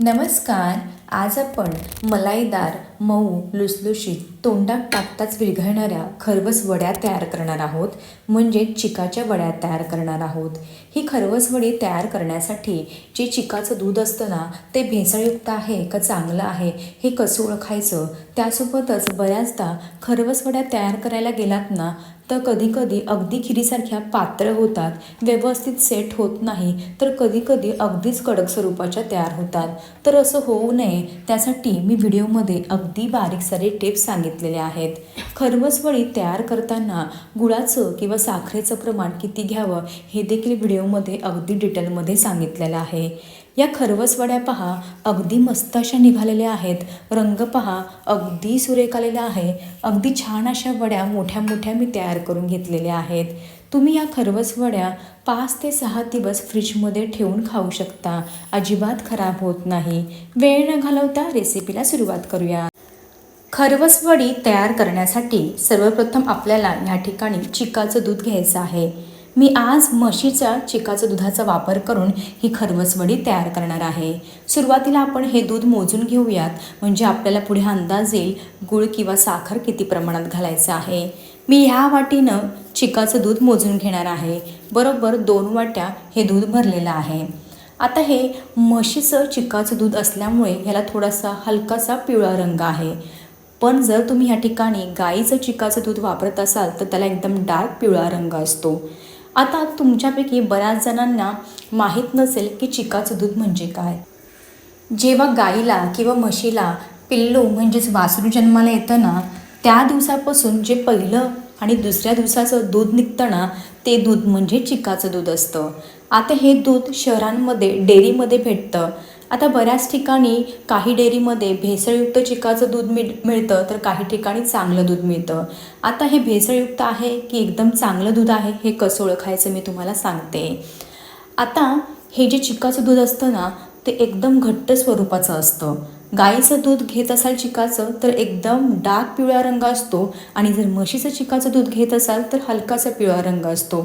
नमस्कार. आज आपण मलाईदार मऊ लुसलुशीत तोंडात टाकताच विरघळणाऱ्या खरवस वड्या तयार करणार आहोत. म्हणजे चिकाच्या वड्या तयार करणार आहोत. ही खरवस वडी तयार करण्यासाठी जे चिकाचं दूध असतं ना ते भेसळयुक्त आहे का चांगलं आहे हे कसं ओळखायचं? त्यासोबतच बऱ्याचदा खरवस वड्या तयार करायला गेलात ना तर कधीकधी अगदी खिरीसारख्या पातळ होतात व्यवस्थित सेट होत नाही तर कधीकधी अगदीच कडक स्वरूपाच्या तयार होतात. तर असं होऊ नये त्यासाठी मी व्हिडिओमध्ये अगदी बारीक सारे टिप्स सांगितलेले आहेत. खरवसवडी तयार करताना गुळाचं किंवा साखरेचं प्रमाण किती घ्यावं हे देखील व्हिडिओमध्ये अगदी डिटेलमध्ये सांगितलेलं आहे. या खरवसवड्या पहा अगदी मस्त अशा निघालेल्या आहेत. रंग पहा अगदी सुरेख आलेला आहे. अगदी छान अशा वड्या मोठ्या मोठ्या मी तयार करून घेतलेल्या आहेत. तुम्ही या खरवसवड्या पाच ते सहा दिवस फ्रीजमध्ये ठेवून खाऊ शकता. अजिबात खराब होत नाही. वेळ न घालवता रेसिपीला सुरुवात करूया. खरवसवडी तयार करण्यासाठी सर्वप्रथम आपल्याला ह्या ठिकाणी चिकाचं दूध घ्यायचं आहे. मी आज म्हशीच्या चिकाचं दुधाचा वापर करून ही खरवसवडी तयार करणार आहे. सुरुवातीला आपण हे दूध मोजून घेऊयात. म्हणजे आपल्याला पुढे अंदाज येईल गुळ किंवा साखर किती प्रमाणात घालायचं आहे. मी ह्या वाटीनं चिकाचं दूध मोजून घेणार आहे. बरोबर दोन वाट्या हे दूध भरलेलं आहे. आता हे म्हशीचं चिकाचं दूध असल्यामुळे ह्याला थोडासा हलकासा पिवळा रंग आहे. पण जर तुम्ही ह्या ठिकाणी गाईचं चिकाचं दूध वापरत असाल तर त्याला एकदम डार्क पिवळा रंग असतो. आता तुमच्यापैकी बऱ्याच जणांना माहीत नसेल की चिकाचं दूध म्हणजे काय. जेव्हा गाईला किंवा म्हशीला पिल्लू म्हणजेच वासरू जन्माला येतं ना त्या दिवसापासून जे पहिलं आणि दुसऱ्या दिवसाचं दूध निघतं ना ते दूध म्हणजे चिकाचं दूध असतं. आता हे दूध शहरांमध्ये डेअरीमध्ये भेटतं. आता बऱ्याच ठिकाणी काही डेअरीमध्ये भेसळयुक्त चिकाचं दूध मिळ मिळतं तर काही ठिकाणी चांगलं दूध मिळतं. आता हे भेसळयुक्त आहे की एकदम चांगलं दूध आहे हे कसं ओळखायचं मी तुम्हाला सांगते. आता हे जे चिकाचं दूध असतं ना ते एकदम घट्ट स्वरूपाचं असतं. गाईचं दूध घेत असाल चिकाचं तर एकदम डार्क पिवळा रंग असतो. आणि जर म्हशीचं चिकाचं दूध घेत असाल तर हलकासा पिवळा रंग असतो.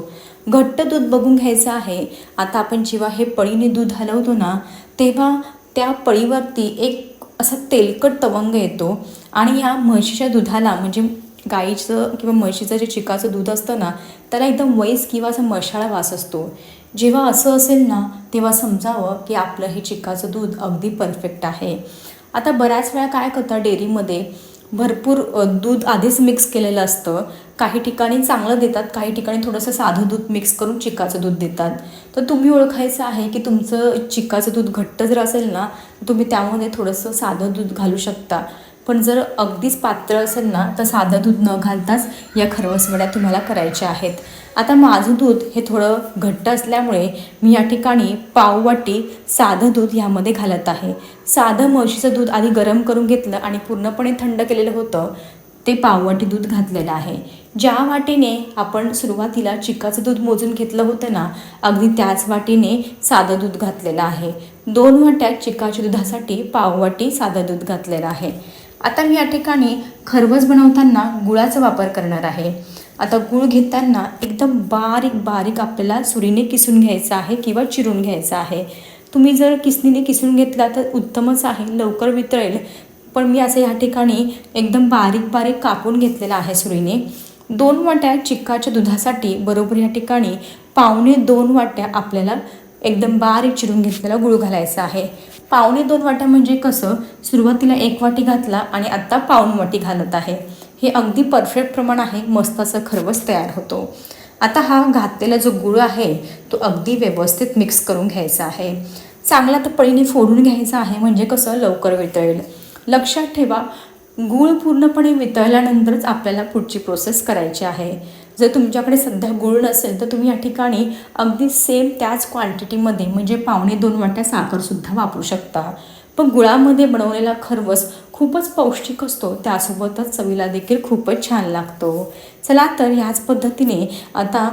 घट्ट दूध बघून घ्यायचं आहे. आता आपण जेव्हा हे पळीने दूध हलवतो ना तेव्हा त्या पळीवरती एक असा तेलकट तवंग येतो. आणि या म्हशीच्या दुधाला म्हणजे गाईचं किंवा म्हशीचं जे चिकाचं दूध असतं ना त्याला एकदम वैस किंवा असा मशाळा वास असतो. जेव्हा असं असेल ना तेव्हा समजावं की आपलं हे चिकाचं दूध अगदी परफेक्ट आहे. आता बऱ्याच वेळा काय करतात डेअरीमध्ये? भरपूर दूध आधीच मिक्स केलेलं असतं. काही ठिकाणी चांगलं देतात काही ठिकाणी थोडंसं साधं दूध मिक्स करून चिकाचं दूध देतात. तर तुम्ही ओळखायचं आहे की तुमचं चिकाचं दूध घट्ट जर असेल ना तुम्ही त्यामध्ये थोडंसं साधं दूध घालू शकता. पण जर अगदीच पात्र असेल ना तर साधं दूध न घालताच या खरवसवड्या तुम्हाला करायच्या आहेत. आता माझं दूध हे थोडं घट्ट असल्यामुळे मी या ठिकाणी पाववाटी साधं दूध ह्यामध्ये घालत आहे. साधं म्हशीचं दूध आधी गरम करून घेतलं आणि पूर्णपणे थंड केलेलं होतं ते पाववाटी दूध घातलेलं आहे. ज्या वाटीने आपण सुरुवातीला चिकाचं दूध मोजून घेतलं होतं ना अगदी त्याच वाटीने साधं दूध घातलेलं आहे. दोन वाट्यात चिकाच्या दुधासाठी पाववाटी साधं दूध घातलेलं आहे. आता मी या ठिकाणी खरवस बनवताना गुळाचा वापर करणार आहे. आता गूळ घेताना एकदम बारीक बारीक आपल्याला सुरीने किसून घ्यायचं आहे किंवा चिरून घ्यायचं आहे. तुम्ही जर किसणीने किसून घेतला तर उत्तमच आहे लवकर वितळेल. पण मी असं या ठिकाणी एकदम बारीक बारीक कापून घेतलेलं आहे सुरीने. दोन वाट्या चिक्काच्या दुधासाठी बरोबर या ठिकाणी पावणे दोन वाट्या आपल्याला एकदम बारीक चिरून घेतलेला गुळ घालायचा आहे. पावणे दोन वाट्या म्हणजे कसं? सुरुवातीला एक वाटी घातला आणि आत्ता पाऊण वाटी घालत आहे. हे अगदी परफेक्ट प्रमाण आहे. मस्त असं खरवस तयार होतो. आता हा घातलेला जो गुळ आहे तो अगदी व्यवस्थित मिक्स करून घ्यायचा आहे. चांगला तर पळीने फोडून घ्यायचा आहे म्हणजे कसं? लवकर वितळेल. लक्षात ठेवा गूळ पूर्णपणे वितळल्यानंतरच आपल्याला पुढची प्रोसेस करायची आहे. जर तुमच्याकडे सध्या गुळ नसेल तर तुम्ही या ठिकाणी अगदी सेम त्याच क्वांटिटीमध्ये म्हणजे पावणे दोन वाट्या साखरसुद्धा वापरू शकता. पण गुळामध्ये बनवलेला खरवस खूपच पौष्टिक असतो. त्यासोबतच चवीला देखील खूपच छान लागतो. चला तर ह्याच पद्धतीने आता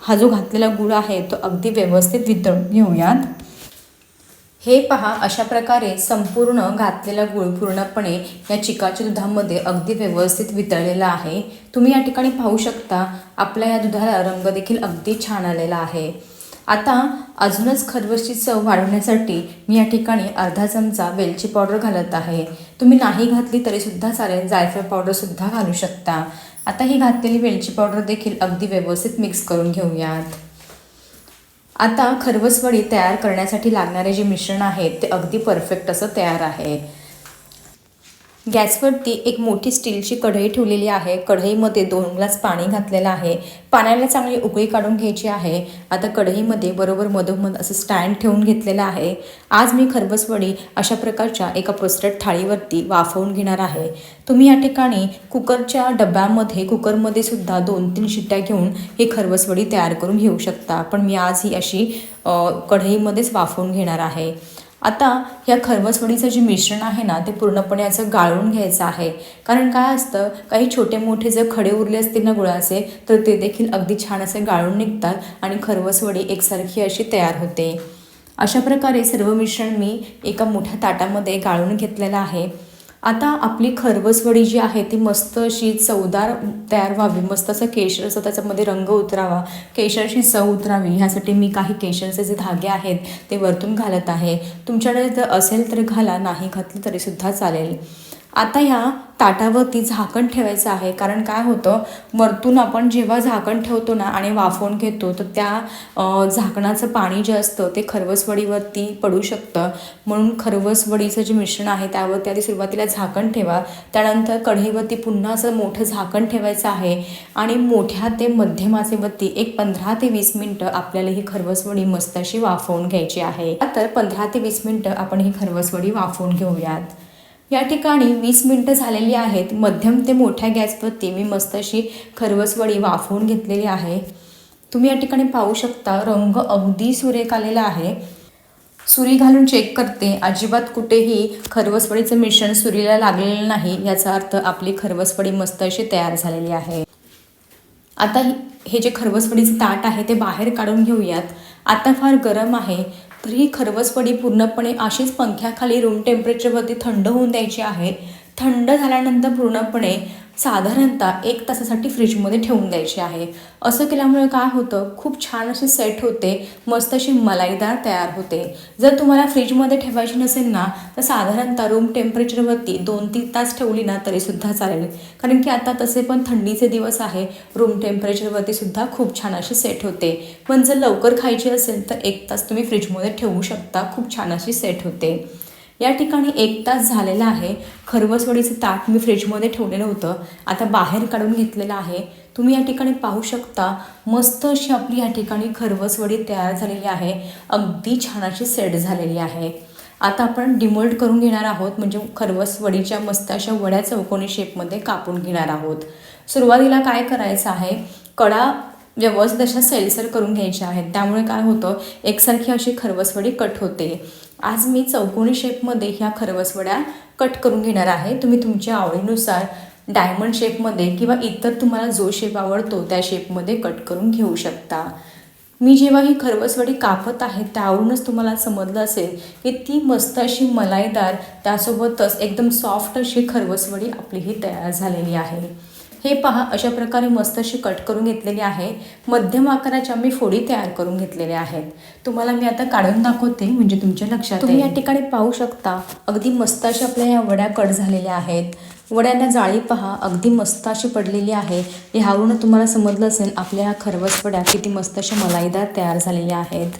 हा जो घातलेला गुळ आहे तो अगदी व्यवस्थित वितळून घेऊयात. हे पहा अशा प्रकारे संपूर्ण घातलेला गुळ पूर्णपणे या चिकाच्या दुधामध्ये अगदी व्यवस्थित वितळलेला आहे. तुम्ही या ठिकाणी पाहू शकता आपल्या या दुधाला रंग देखील अगदी छान आलेला आहे. आता अजूनच खरवसची चव वाढवण्यासाठी मी या ठिकाणी अर्धा चमचा वेलची पावडर घालत आहे. तुम्ही नाही घातली तरीसुद्धा चालेल जायफळ पावडरसुद्धा घालू शकता. आता ही घातलेली वेलची पावडर देखील अगदी व्यवस्थित मिक्स करून घेऊयात. आता खरवसवडी तयार करण्यासाठी लागणारे जे मिश्रण आहे ते अगदी परफेक्ट असं तयार आहे. गॅसवरती एक मोठी स्टीलची कढई ठेवलेली आहे. कढईमध्ये दोन ग्लास पाणी घातलेलं आहे. पाण्याला चांगली उकळी काढून घ्यायची आहे. आता कढईमध्ये बरोबर मधोमध असं स्टँड ठेवून घेतलेलं आहे. आज मी खरबसवडी अशा प्रकारच्या एका प्रोस्टेट थाळीवरती वाफवून घेणार आहे. तुम्ही या ठिकाणी कुकरच्या डब्यामध्ये कुकरमध्ये सुद्धा दोन तीन शिट्ट्या घेऊन ही खरबसवडी तयार करून घेऊ शकता. पण मी आज ही अशी कढईमध्येच वाफवून घेणार आहे. आता ह्या खरवसवडीचं जे मिश्रण आहे ना ते पूर्णपणे असं गाळून घ्यायचं आहे. कारण काय असतं काही छोटे मोठे जर खडे उरले असतील ना गुळाचे तर ते देखील अगदी छान असे गाळून निघतात आणि खरवसवडी एकसारखी अशी तयार होते. अशा प्रकारे सर्व मिश्रण मी एका मोठ्या ताटामध्ये गाळून घेतलेलं आहे. आता आपली खरवसवडी जी आहे ती मस्त अशी चवदार तयार व्हावी. मस्त असं केशर असं त्याच्यामध्ये रंग उतरावा. केशरशी चव उतरावी. ह्यासाठी मी काही केशरचे जे धागे आहेत ते वरतून घालत आहे. तुमच्याकडे जर असेल तर घाला. नाही घातलं तरीसुद्धा चालेल. आता ह्या ताटावरती झाकण ठेवायचं आहे. कारण काय होतं वरतून आपण जेव्हा झाकण ठेवतो ना आणि वाफवून घेतो तर त्या झाकणाचं पाणी जे असतं ते खरवसवडीवरती पडू शकतं. म्हणून खरवसवडीचं जे मिश्रण आहे त्यावरती आधी सुरुवातीला झाकण ठेवा. त्यानंतर कढईवरती पुन्हा असं मोठं झाकण ठेवायचं आहे. आणि मोठ्या ते मध्यमासेवरती एक पंधरा ते वीस मिनटं आपल्याला ही खरवसवडी मस्त अशी वाफवून घ्यायची आहे. तर पंधरा ते वीस मिनटं आपण ही खरवसवडी वाफवून घेऊयात. या ठिकाणी वीस मिनटं झालेली आहेत. मध्यम ते मोठ्या गॅसवरती मी मस्त अशी खरवसवडी वाफवून घेतलेली आहे. तुम्ही या ठिकाणी पाहू शकता रंग अगदी सुरेख आलेला आहे. सुरी घालून चेक करते. अजिबात कुठेही खरवसवडीचं मिश्रण सुरीला लागलेलं नाही याचा अर्थ आपली खरवसवडी मस्त अशी तयार झालेली आहे. आता हे जे खरवसवडीचे ताट आहे ते बाहेर काढून घेऊयात. आता फार गरम आहे. तर ही खरवसवडी पूर्णपणे अशीच पंख्याखाली रूम टेम्परेचरवरती थंड होऊन द्यायची आहे. थंड झाल्यानंतर पूर्णपणे साधारणतः एक तासासाठी फ्रीजमध्ये ठेवून द्यायची आहे. असं केल्यामुळे काय होतं? खूप छान अशी सेट होते मस्त अशी मलाईदार तयार होते. जर तुम्हाला फ्रीजमध्ये ठेवायची नसेल ना तर साधारणतः रूम टेम्परेचरवरती दोन तीन तास ठेवली ना तरीसुद्धा चालेल. कारण की आता तसे पण थंडीचे दिवस आहे. रूम टेम्परेचरवरती सुद्धा खूप छान अशी सेट होते. पण जर लवकर खायची असेल तर एक तास तुम्ही फ्रीजमध्ये ठेवू शकता. खूप छान अशी सेट होते. या ठिकाणी एक तास झालेला आहे. खरवसवडीचं ताट मी फ्रीजमध्ये ठेवलेलं होतं. आता बाहेर काढून घेतलेलं आहे. तुम्ही या ठिकाणी पाहू शकता मस्त अशी आपली या ठिकाणी खरवसवडी तयार झालेली आहे. अगदी छान अशी सेट झालेली आहे. आता आपण डिमोल्ड करून घेणार आहोत म्हणजे खरवसवडीच्या मस्त अशा वड्या चौकोनी शेपमध्ये कापून घेणार आहोत. सुरुवातीला काय करायचं आहे? कडा व्यवस्थित अशा सैलसर करून घ्यायच्या आहेत. त्यामुळे काय होतं एकसारखी अशी खरवसवडी कट होते. आज मी चौकोनी शेपमध्ये ह्या खरवसवड्या कट करून घेणार आहे. तुम्ही तुमच्या आवडीनुसार डायमंड शेपमध्ये किंवा इतर तुम्हाला जो शेप आवडतो त्या शेपमध्ये कट करून घेऊ शकता. मी जेव्हा ही खरवसवडी कापत आहे त्यावरूनच तुम्हाला समजलं असेल की ती मस्त अशी मलाईदार त्यासोबतच एकदम सॉफ्ट अशी खरवसवडी आपली ही तयार झालेली आहे. हे पहा अशा प्रकारे मस्त अशी कट करून घेतलेली आहे. मध्यम आकाराच्या मी फोडी तयार करून घेतलेल्या आहेत. तुम्हाला मी आता काढून दाखवते म्हणजे तुमच्या लक्षात तुम्ही या ठिकाणी पाहू शकता अगदी मस्त अशा आपल्या या वड्या कट झालेल्या आहेत. वड्यांना जाळी पहा अगदी मस्त अशी पडलेली आहे. ह्यावरून तुम्हाला समजलं असेल आपल्या ह्या खरवस वड्या किती मस्त अशा मलाईदार तयार झालेल्या आहेत.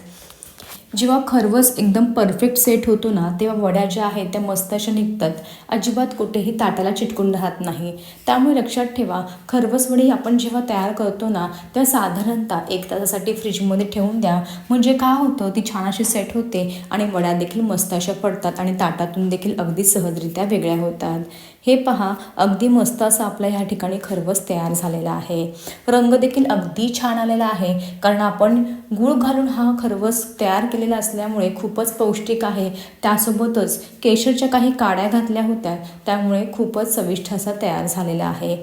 जेव्हा खरवस एकदम परफेक्ट सेट होतो ना तेव्हा वड्या ज्या आहेत त्या मस्त अशा निघतात. अजिबात कुठेही ताटाला चिटकून राहत नाही. त्यामुळे लक्षात ठेवा खरवस वडी आपण जेव्हा तयार करतो ना तेव्हा साधारणतः एक तासासाठी फ्रीजमध्ये ठेवून द्या. म्हणजे काय होतं ती छान अशी सेट होते आणि वड्या देखील मस्त अशा पडतात आणि ताटातून देखील अगदी सहजरित्या वेगळ्या होतात. हे पहा अगदी मस्त असं आपला ह्या ठिकाणी खरवस तयार झालेला आहे. रंग देखील अगदी छान आलेला आहे. कारण आपण गूळ घालून हा खरवस तयार केलेला असल्यामुळे खूपच पौष्टिक आहे. त्यासोबतच केशरच्या काही काड्या घातल्या होत्या. त्यामुळे खूपच चविष्ट असा तयार झालेला आहे.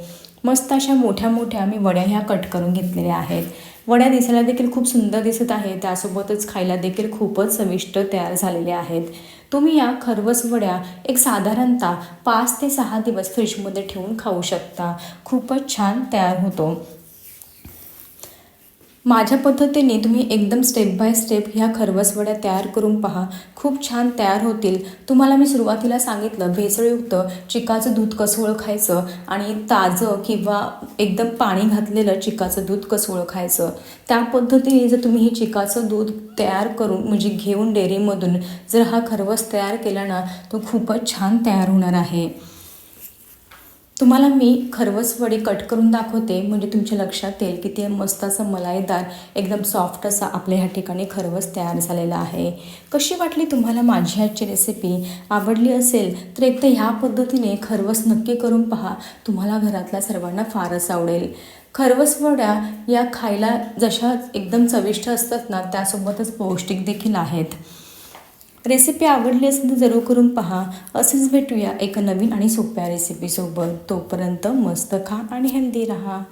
मस्त अशा मोठ्या मोठ्या मी वड्या ह्या कट करून घेतलेल्या आहेत. वड्या दिसायला देखील खूप सुंदर दिसत आहे त्यासोबतच खायला देखील खूपच चविष्ट तयार झालेल्या आहेत. तुम्ही या खरवस वड्या एक साधारणतः पाच ते सहा दिवस फ्रीजमध्ये ठेवून खाऊ शकता. खूपच छान तयार होतो. माझ्या पद्धतीने तुम्ही एकदम स्टेप बाय स्टेप ह्या खरवसवड्या तयार करून पहा. खूप छान तयार होतील. तुम्हाला मी सुरुवातीला सांगितलं भेसळयुक्त चिकाचं दूध कसं ओळखायचं आणि ताजं किंवा एकदम पाणी घातलेलं चिकाचं दूध कसं ओळखायचं त्या पद्धतीने जर तुम्ही हे चिकाचं दूध तयार करून म्हणजे घेऊन डेअरीमधून जर हा खरवस तयार केला ना तो खूपच छान तयार होणार आहे. तुम्हाला मी खरवसवडी कट करून दाखवते. म्हणजे तुमच्या लक्षात येईल की ते मस्त असं मलाईदार एकदम सॉफ्ट असा आपल्या ह्या ठिकाणी खरवस तयार झालेला आहे. कशी वाटली तुम्हाला माझी आजची रेसिपी आवडली असेल तर एक तर ह्या पद्धतीने खरवस नक्की करून पहा. तुम्हाला घरातल्या सर्वांना फारच आवडेल. खरवस वड्या या खायला जशा एकदम चविष्ट असतात ना त्यासोबतच पौष्टिक देखील आहेत. रेसिपी आवडली असेल तर जरूर करून पहा. असेच भेटूया एका नवीन आणि सोप्या रेसिपीसोबत तोपर्यंत मस्त खा आणि हेल्दी राहा.